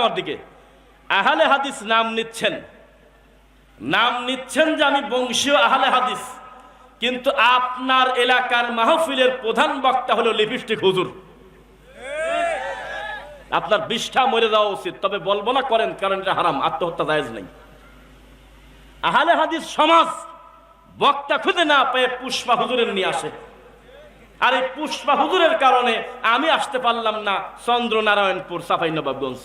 আমার দিকে। আহলে হাদিস নাম নিচ্ছেন। নাম নিচ্ছেন যে আমি বংশীয় আহলে হাদিস। কিন্তু আপনার এলাকার মাহফিলের প্রধান বক্তা হলো লিপস্টিক হুজুর। আপনার বিষ্ঠা মরে যাওয়া উচিত, তবে বলব না করেন, কারণ এটা হারাম, আত্মহত্যা জায়েজ নেই। আহলে হাদিস সমাজ বক্তা খুঁজে না পেয়ে পুষ্পা হুজুরের নিয়ে আসে। আর এই পুষ্পা হুজুরের কারণে আমি আসতে পারলাম না চন্দ্রনারায়ণপুর সাফাই নবাবগঞ্জ।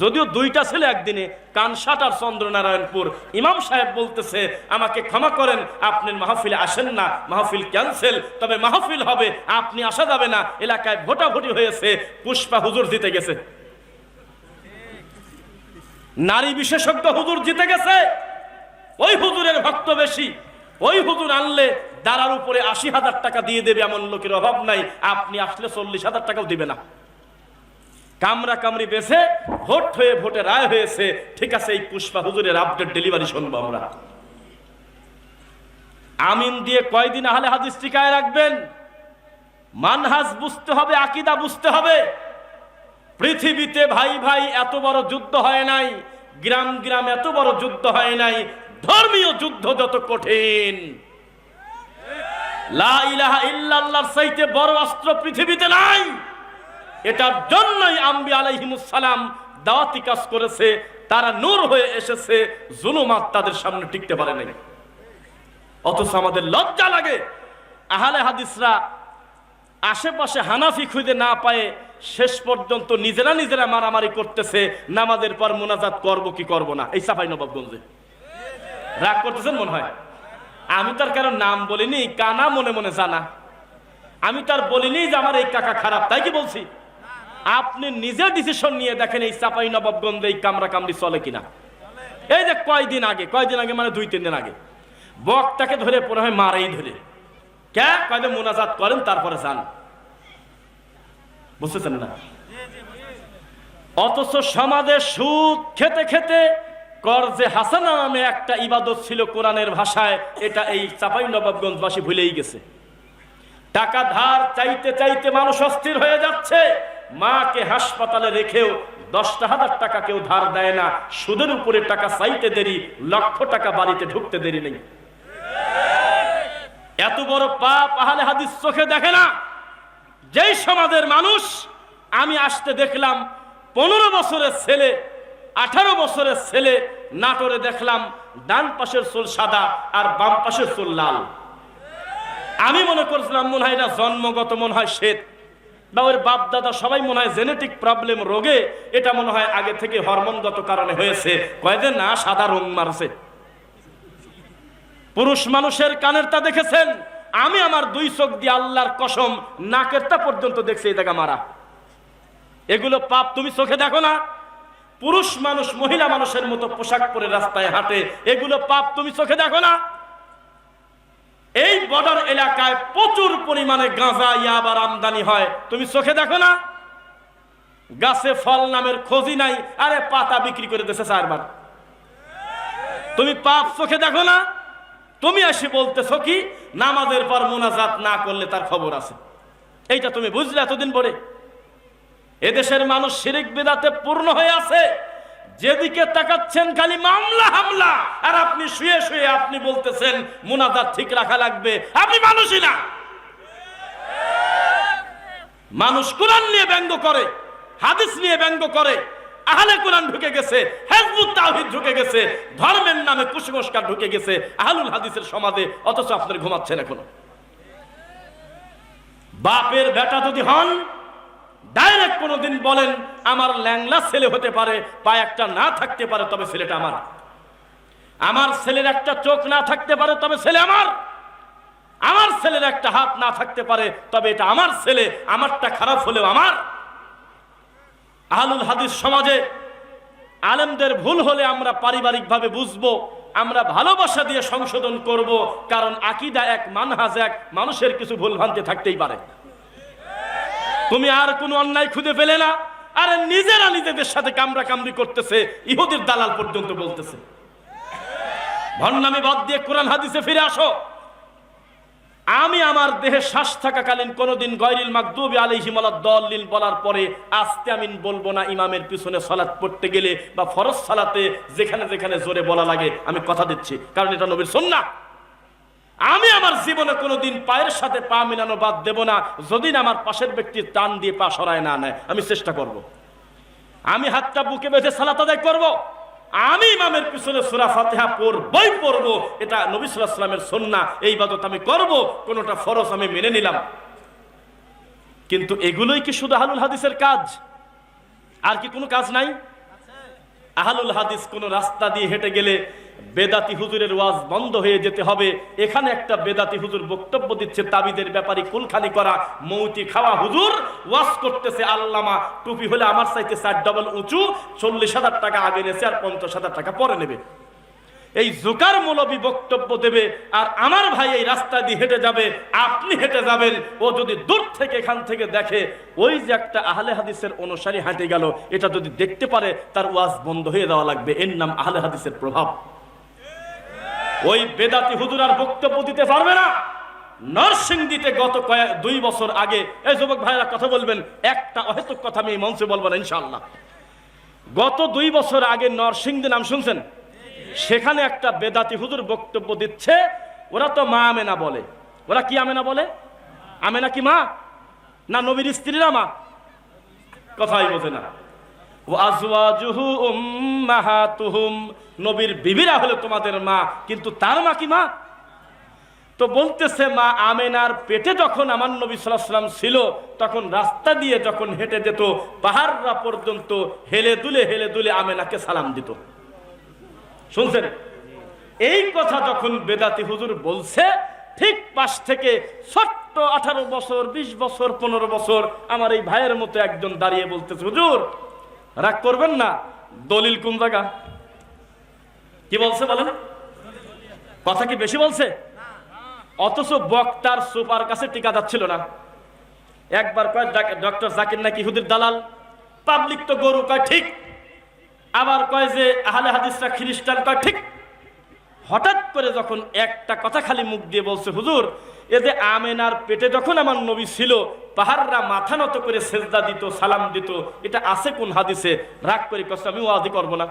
যদিও দুইটা ছেলে একদিনে কানসাট আর চন্দ্রনারায়ণপুর। ইমাম সাহেব বলতেছে, আমাকে ক্ষমা করেন, আপনি মাহফিলে আসেন না, মাহফিল ক্যান্সেল তবে মাহফিল হবে, আপনি আসা যাবে না। এলাকায় ভোটাভুটি হয়েছে, পুষ্পা হুজুর জিতে গেছে। নারী বিশেষজ্ঞ হুজুর জিতে গেছে, ওই হুজুরের ভক্ত বেশি। ওই হুজুর আনলে দাঁড়ার উপরে আশি হাজার টাকা দিয়ে দেবে, এমন লোকের অভাব নাই। আপনি আসলে চল্লিশ হাজার টাকাও দিবে না। কামরা কামড়ি বেছে ভোট হয়ে ভোটে রায় হয়েছে। ঠিক আছে, এই পুষ্পা হুজুরের আপডেট ডেলিভারি শুনব আমরা। আমিন দিয়ে কয়দিন আহলে হাদিস টিকায় রাখবেন? মানহাজ বুঝতে হবে, আকিদা বুঝতে হবে। পৃথিবীতে ভাই ভাই এত বড় যুদ্ধ হয় নাই, গ্রাম গ্রাম এত বড় যুদ্ধ হয় নাই, ধর্মীয় যুদ্ধ যত কঠিন। লা ইলাহা ইল্লাল্লাহর চাইতে বড় অস্ত্র পৃথিবীতে নাই। এটার জন্যই আম্বি আলাইহিমুসালাম দাওয়াতি কাজ করেছে, তারা নূর হয়ে এসেছে, জুলুমাত তাদের সামনে টিকতে পারে নাই। অথচ আমাদের লজ্জা লাগে, আহলে হাদিসরা আশেপাশে হানাফি খুঁজে না পায়ে শেষ পর্যন্ত নিজেরা নিজেরা মারামারি করতেছে, নামাজের পর মোনাজাত করব কি করব না। এই সাফাই নবাবগঞ্জে। রাগ করতেছেন মনে হয়? আমি তার কারণ নাম বলিনি, কানা মনে মনে জানা। আমি তার বলিনি যে আমার এই কাকা খারাপ, তাই কি বলছি? আপনি নিজে ডিসিশন নিয়ে দেখেন এই চাপাই নবাবগঞ্জে এই কামরা কামড়ি চলে কিনা। এই যে কয়দিন আগে কয়দিন আগে মানে দুই তিন দিন আগে। বকটাকে ধরে পরে হয় মারেই ধরে। কে? কয়দিন মোনাজাত করেন, তারপরে যান। বুঝতেছেন না? অথচ সমাজে সুদ খেতে খেতে করজে হাসানা নামে একটা ইবাদত ছিল কোরআনের ভাষায়, এটা এই চাপাই নবাবগঞ্জবাসী ভুলেই গেছে। টাকা ধার চাইতে চাইতে মানুষ অস্থির হয়ে যাচ্ছে। মাকে হাসপাতালে রেখেও দশটা হাজার টাকা কেউ ধার দেয় না। সুদের উপরে টাকা চাইতে দেরি, লক্ষ টাকা বাড়িতে ঢুকতে দেরি নেই। এত বড় পাপ আহলে হাদিস চোখে দেখে না। যেই সমাজের মানুষ, আমি আসতে দেখলাম, পনেরো বছরের ছেলে, আঠারো বছরের ছেলে, নাটোরে দেখলাম, ডান পাশের চুল সাদা আর বাম পাশের চুল লাল। আমি মনে করছিলাম, মনে হয় এটা জন্মগত, মনে হয় শ্বেত। বা ওর বাপ দাদা সবাই মনে হয় জেনেটিক প্রবলেম রোগে, এটা মনে হয় আগে থেকে হরমোনগত কারণে হয়েছে। কয়েকদিন না, সাদা রং মারছে। পুরুষ মানুষের কানেরটা দেখেছেন? আমি আমার দুই চোখ দিয়ে আল্লাহর কসম নাকেরটা পর্যন্ত দেখছি এই জায়গা মারা। এগুলো পাপ তুমি চোখে দেখো না। পুরুষ মানুষ, মহিলা মানুষের মতো পোশাক পরে রাস্তায় হাঁটে, এগুলো পাপ তুমি চোখে দেখো না। এই বর্ডার এলাকায় প্রচুর পরিমাণে গাঁজা ইয়াবার আমদানি হয়। তুমি চোখে দেখো না? গাছে ফল নামের খোঁজই নাই। আরে পাতা বিক্রি করে দিয়েছে চারবার। তুমি পাপ চোখে দেখো না? তুমি এসে বলতেছো কি, নামাজের পর মোনাজাত না করলে তার খবর আছে। এইটা তুমি বুঝলে এতদিন পরে? এদেশের মানুষ শিরিক বেদাতে পূর্ণ হয়ে আছে। যেদিকে তাকাচ্ছেন খালি মামলা, হামলা। আর আপনি শুয়ে শুয়ে আপনি বলতেছেন, মোনাজাত ঠিক রাখা লাগবে। আপনি মানুষই না। মানুষ কোরআন নিয়ে ব্যঙ্গ করে, হাদিস নিয়ে ব্যঙ্গ করে, আহলে কোরআন ঢুকে গেছে, হেজবুত তাওহীদ ঢুকে গেছে, ধর্মের নামে কুসংস্কার ঢুকে গেছে, আহলুল হাদিসের সমাজে, অথচ আপনার ঘুমাচ্ছেন এখনও। বাপের বেটা যদি হন ডাইরেক্ট কোনোদিন বলেন, আমার ল্যাংলা ছেলে হতে পারে পা একটা না থাকতে পারে, তবে ছেলেটা আমার। আমার ছেলের একটা চোখ না থাকতে পারে, তবে ছেলে আমার। আমার ছেলের একটা হাত না থাকতে পারে, তবে এটা আমার ছেলে, আমারটা খারাপ হলেও আমার। আহলুল হাদিস সমাজে আলেমদের ভুল হলে আমরা পারিবারিকভাবে বুঝব, আমরা ভালোবাসা দিয়ে সংশোধন করব, কারণ আকিদা এক, মানহাজ এক, মানুষের কিছু ভুল ভ্রান্তি থাকতেই পারে। তুমি আর কোনো অন্যায় খুঁজে পেলে না। আরে নিজেরা নিজেদের সাথে কামরা কামড়ি করতেছে, ইহুদির দালাল পর্যন্ত বলতেছে। ভণ্ডামি বাদ দিয়ে কোরআন হাদিসে ফিরে আসো। আমি আমার দেহে শ্বাস থাকাকালীন কোনোদিন গয়রিল মাকদুবি আলাইহিম দলিল বলার পরে আস্তে আমিন বলব না ইমামের পিছনে সালাত পড়তে গেলে বা ফরজ সালাতে যেখানে যেখানে জোরে বলা লাগে, আমি কথা দিচ্ছি। কারণ এটা নবীর সন্না আমি আমার জীবনে কোনোদিন পায়ের সাথে পা মিলানো বাদ দেব না। যদি না আমার পাশের ব্যক্তির টান দিয়ে পা সরায় না নেয়, আমি চেষ্টা করব। আমি হাতটা বুকে বেঁধে সালাত আদায় করব। আমি ইমামের পিছনে সুরা ফাতেহা পড়বই পড়ব। এটা নবী সাল্লাহ সাল্লামের সন্না এই বাদত আমি করব, কোনোটা ফরজ আমি মেনে নিলাম। কিন্তু এগুলোই কি শুধু আহলুল হাদিসের কাজ? আর কি কোনো কাজ নাই? আহলুল হাদিস কোনো রাস্তা দিয়ে হেঁটে গেলে বেদাতি হুজুরের ওয়াজ বন্ধ হয়ে যেতে হবে। এখানে একটা বেদাতি হুজুর বক্তব্য দিচ্ছে, তাবিদের ব্যাপারে কুলখানি করা, মৌতি খাওয়া হুজুর, ওয়াজ করতেছে আল্লামা, টুপি হলে আমার চাইতে চার ডবল উঁচু, চল্লিশ হাজার টাকা আগে নেছে আর পঞ্চাশ হাজার টাকা পরে নেবে। এই জোকার মৌলবী বক্তব্য দেবে, আর আমার ভাই এই রাস্তা দিয়ে হেঁটে যাবে, আপনি হেঁটে যাবেন, ও যদি দূর থেকে এখান থেকে দেখে, ওই যে একটা আহলে হাদিসের অনুসারী হাঁটে গেল, এটা যদি দেখতে পারে, তার ওয়াজ বন্ধ হয়ে দেওয়া লাগবে। এর নাম আহলে হাদিসের প্রভাব। ওই বেদাতি হুজুর আর বক্তব্য দিতে পারবে না। নরসিংদীতে গত কয়েক দুই বছর আগে, এই যুবক ভাইরা কথা বলবেন, একটা অহেতুক কথা আমি এই মঞ্চে বলব না ইনশাল্লাহ গত দুই বছর আগে নরসিংদী নাম শুনছেন? সেখানে একটা বেদাতি হুজুর বক্তব্য দিচ্ছে, ওরা তো মা আমেনা বলে। ওরা কি আমেনা বলে? আমেনা কি মা? না নবীর স্ত্রীরা মা? কথাই বোঝে না। ও আজওয়াজুহু উম্মাহাতুহুম। নবীর বিবিরা হলো তোমাদের মা, কিন্তু তার মা কি মা? তো বলতেছে, মা আমেনার পেটে যখন আমার নবী সাল্লাম ছিল, তখন রাস্তা দিয়ে যখন হেঁটে যেত, পাহাড়রা পর্যন্ত হেলে দুলে হেলে দুলে আমেনাকে সালাম দিত। শুনছেন? এই কথা যখন বেদাতি হুজুর বলছে, ঠিক পাশ থেকে ছোট্ট আঠারো বছর ২০ বছর, পনেরো বছর, আমার এই ভাইয়ের মতো একজন দাঁড়িয়ে বলতেছে, হুজুর রাগ করবেন না, দলিল কোন জায়গা? কি বলছে বলেন? কথা কি বেশি বলছে? অথচ বক্তার সুপার কাছে টিকা যাচ্ছিল না। একবার কয় ডক্টর জাকির নাকি হুদির দালাল? পাবলিক তো গরু কয়, ঠিক। আবার কয় যে, আহলে হাদিসরা খ্রিস্টান কয়, ঠিক। হঠাৎ করে যখন একটা কথা খালি মুখ দিয়ে বলছে, হুজুর এ যে আমেনার পেটে যখন আমার নবী ছিল, পাহাড়রা মাথা নত করে সেজদা দিত, সালাম দিত, এটা আছে কোন হাদিসে? রাগ করে কষ্ট, আমি ওয়াজি করব না।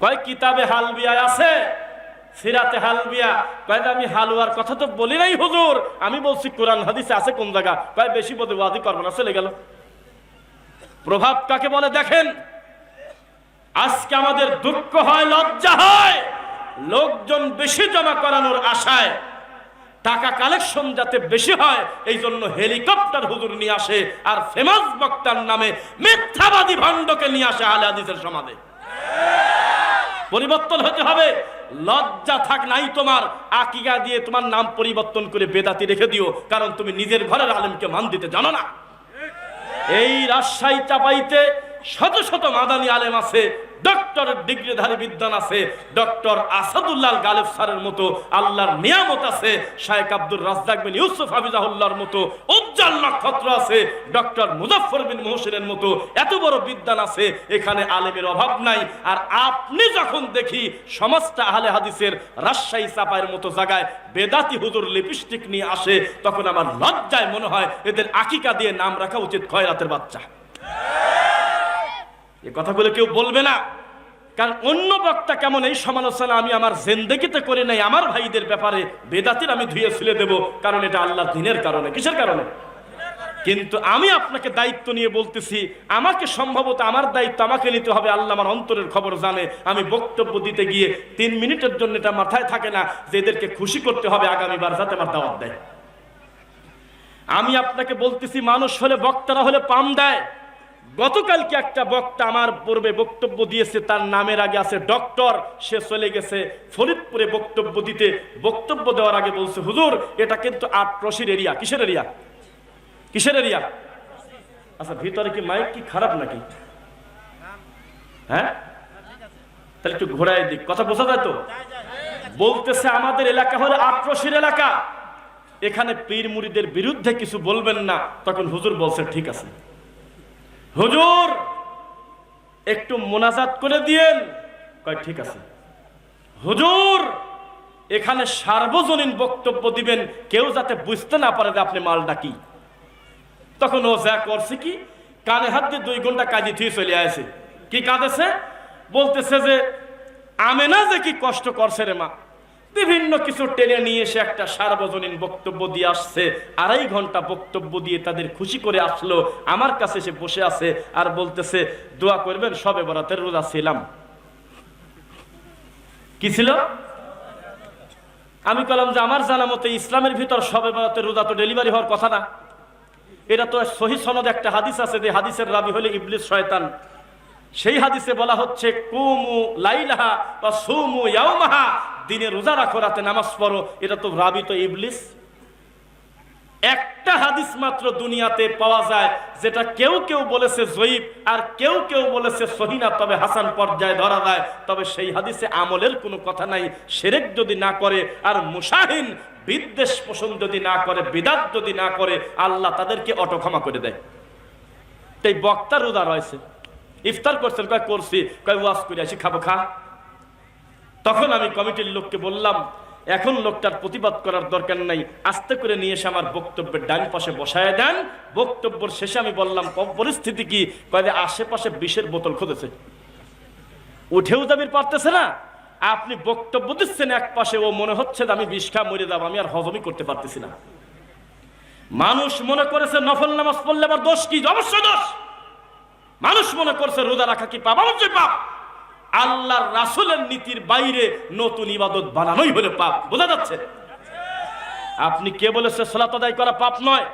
কয়, কিতাবে হালবিয়া আছে? সিরাতে হালবিয়া। কয় আমি হালুয়ার কথা তো বলি নাই, হুজুর। আমি বলছি, কোরআন হাদিসে আছে কোন জায়গা? কয়, বেশি বোধে ওয়াজি করব না, চলে গেল। প্রভাব কাকে বলে দেখেন? আজকে আমাদের দুঃখ হয়, লজ্জা হয়। লোকজন বেশি জমা করানোর আশায় টাকা কালেকশন যাতে বেশি হয়, এই জন্য হেলিকপ্টার হুজুর নিয়ে আসে আর ফেমাস বক্তার নামে মিথ্যাবাদী ভণ্ডকে নিয়ে আসে আলে হাদিসের সমাজে। পরিবর্তন হতে হবে। লজ্জা থাক নাই তোমার, আকিকা দিয়ে তোমার নাম পরিবর্তন করে বেদাতি রেখে দিও, কারণ তুমি নিজের ঘরের আলেমকে মান দিতে জানো না। এই রাজশাহী চাপাইতে শত শত মাদানী আলেম আছে ডক্টর ডিগ্রিধারী বিদ্যান আছে, ডক্টর আসাদুল্লাহ গালেব স্যারের মতো, আল্লাহর নিয়ামত আছে শায়েক আব্দুর রাজ্জাক বিন ইউসুফ হাফিজাহুল্লাহর মতো, উজ্জ্বল নক্ষত্র আছে, ডক্টর মুজাফফর বিন মোহসিনের মতো, এত বড় বিদ্যান আছে, এখানে আলেমের অভাব নাই। আর আপনি যখন দেখি সমাজটা আহলে হাদিসের রাজশাহী চাপায়ের মতো জায়গায় বেদাতি হুজুর লিপস্টিক নিয়ে আসে, তখন আমার লজ্জায় মনে হয় এদের আকিকা দিয়ে নাম রাখা উচিত খয়রাতের বাচ্চা। এ কথাগুলো কেউ বলবে না। কারণ অন্য বক্তা কেমন এই সমালোচনা আমি আমার জেন্দেগিতে করে নাই, আমার ভাইদের ব্যাপারে বেদাতির আমি ধুয়ে ফেলে দেব, কারণ এটা আল্লাহ দিনের কারণে। কিসের কারণে? কিন্তু আমি আপনাকে দায়িত্ব নিয়ে বলতেছি, আমাকে সম্ভবত আমার দায়িত্ব আমাকে নিতে হবে, আল্লাহ আমার অন্তরের খবর জানে। আমি বক্তব্য দিতে গিয়ে তিন মিনিটের জন্য এটা মাথায় থাকে না যে এদেরকে খুশি করতে হবে, আগামীবার যাতে আমার দাওয়াত দেয়। আমি আপনাকে বলতেছি, মানুষ হলে বক্তারা হলে পাম দেয়। গতকালকে একটা বক্তা আমার পূর্বে বক্তব্য দিয়েছে, তার নামের আগে আছে ডক্টর, সে চলে গেছে ফরিদপুরে বক্তব্য দিতে। বক্তব্য দেওয়ার আগে বলছে, হুজুর, এটা কিন্তু আটরশির এরিয়া। কিসের এরিয়া? কিসের এরিয়া? আচ্ছা ভিতরে কি মাইক কি খারাপ নাকি? হ্যাঁ? তাহলে একটু ঘোরায় দিক। কথা বোঝা যায় তো? বলতেছে, আমাদের এলাকা হলো আটরশির এলাকা। এখানে পীর মুড়িদের বিরুদ্ধে কিছু বলবেন না। তখন হুজুর বলছে, ঠিক আছে। হুজুর, একটু মোনাজাত করে দিয়েন। কয়, ঠিক আছে। হুজুর, এখানে সার্বজনীন বক্তব্য দিবেন, কেউ যাতে বুঝতে না পারে যে আপনি মালটা কি। তখন ও যা করছে কি, কানে হাত দিয়ে দুই ঘণ্টা কাজে থুয়ে চলে আসে। কি কাঁদেছে? বলতেছে যে, আমেনা যে কি কষ্ট করছে রে মা। বিভিন্ন কিছু টেনে নিয়ে এসে একটা সার্বজনীন বক্তব্য দিয়ে আসছে। আড়াই ঘণ্টা বক্তব্য দিয়ে তাদের খুশি করে আসলো। আমার কাছে এসে বসে আছে আর বলতেছে, দোয়া করবেন, সবে বরাতের রোজা ছিলাম। কি ছিল? আমি কলাম যে আমার জানা মতে ইসলামের ভিতর সবে বরাতের রোজা তো ডেলিভারি হওয়ার কথা না। এটা তো সহি সনদ একটা হাদিস আছে যে হাদিসের রাবি হলে ইবলিস শয়তান। সেই হাদিসে বলা হচ্ছে, কুমু লাইলাহা বা সুমু ইয়াউমাহা, দিনে রোজা রাখো, রাতে নামাজ পড়ো। এটা তো রাবি তো ইবলিস। একটা হাদিস মাত্র দুনিয়াতে পাওয়া যায়, যেটা কেউ কেউ বলেছে জয়ীব, আর কেউ কেউ বলেছে সহিনা তবে হাসান পর্যায়ে ধরা যায়। তবে সেই হাদিসে আমলের কোনো কথা নাই। সেরেক যদি না করে, আর মুসাহিন বিদ্বেষ পোষণ যদি না করে, বিদাত যদি না করে, আল্লাহ তাদেরকে অটো ক্ষমা করে দেয়। তাই বক্তার উদার রয়েছে। ইফতার করছেন, কয়, করছি। কয়, ওয়াজ করে, আসি খাব, খা। তখন আমি কমিটির লোককে বললাম, এখন লোকটার প্রতিবাদ করার দরকার নাই। আস্তে করে নিয়ে এসে আমার বক্তব্যের ডান পাশে বসায় দেন। বক্তব্যের শেষে আমি বললাম পরিস্থিতি কি? কয় আশেপাশে বিষের বোতল খুঁজেছে। উঠেও যাবির পারতেছে না। আপনি বক্তব্য দিচ্ছেন এক পাশে, ও মনে হচ্ছে আমি বিষ খা মরে যাব, আমি আর হজমই করতে পারতেছি না। মানুষ মনে করেছে, নফল নামাজ পড়লে আবার দোষ কি? অবশ্যই দোষ। মানুষ মনে করছে রোজা রাখা কি পাপ? অবশ্যই পাপ। আল্লাহর রাসুলের নীতির বাইরে নতুন ইবাদত বানানোই হলো পাপ। বোঝা যাচ্ছে? আপনি কে বলেছে সলাত আদায় করা পাপ নয়?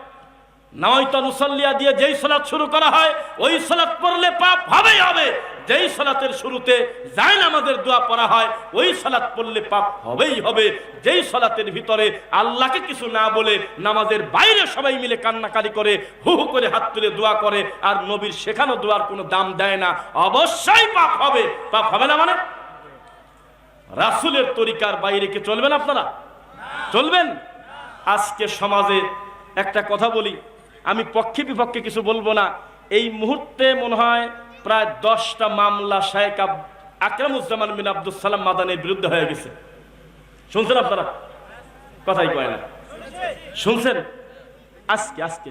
নয় তো মুসল্লিয়া দিয়ে যেই সলাদ শুরু করা হয়, ওই সলাদ পড়লে পাপ হবেই হবে। যেই সালাতের শুরুতে জায়ন আমাদের দোয়া পড়া হয়, ওই সালাত পড়লে পাপ হবেই হবে। যেই সালাতের ভিতরে আল্লাহকে কিছু না বলে নামাজের বাইরে সবাই মিলে কান্নাকারি করে, হু হু করে হাত তুলে দোয়া করে, আর নবীর শেখানো দোয়ার কোনো দাম দেয় না। অবশ্যই পাপ হবে। পাপ হবে না মানে? রাসুলের তরিকার বাইরে কি চলবেন আপনারা? চলবেন? আজকে সমাজে একটা কথা বলি, আমি পক্ষে বিপক্ষে কিছু বলব না। এই মুহূর্তে মনে হয় প্রায় দশটা মামলা শায়েক আকরামুজ্জামান বিন আব্দুল সালাম মাদানের বিরুদ্ধে হয়ে গেছে। শুনছেন আপনারা? কথাই কয় না। শুনছেন? আজকে আজকে।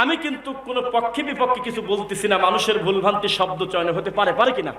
আমি কিন্তু কোনো পক্ষে বিপক্ষে কিছু বলতেছি না। মানুষের ভুলভ্রান্তি শব্দ চয়নে হতে পারে পারে কিনা?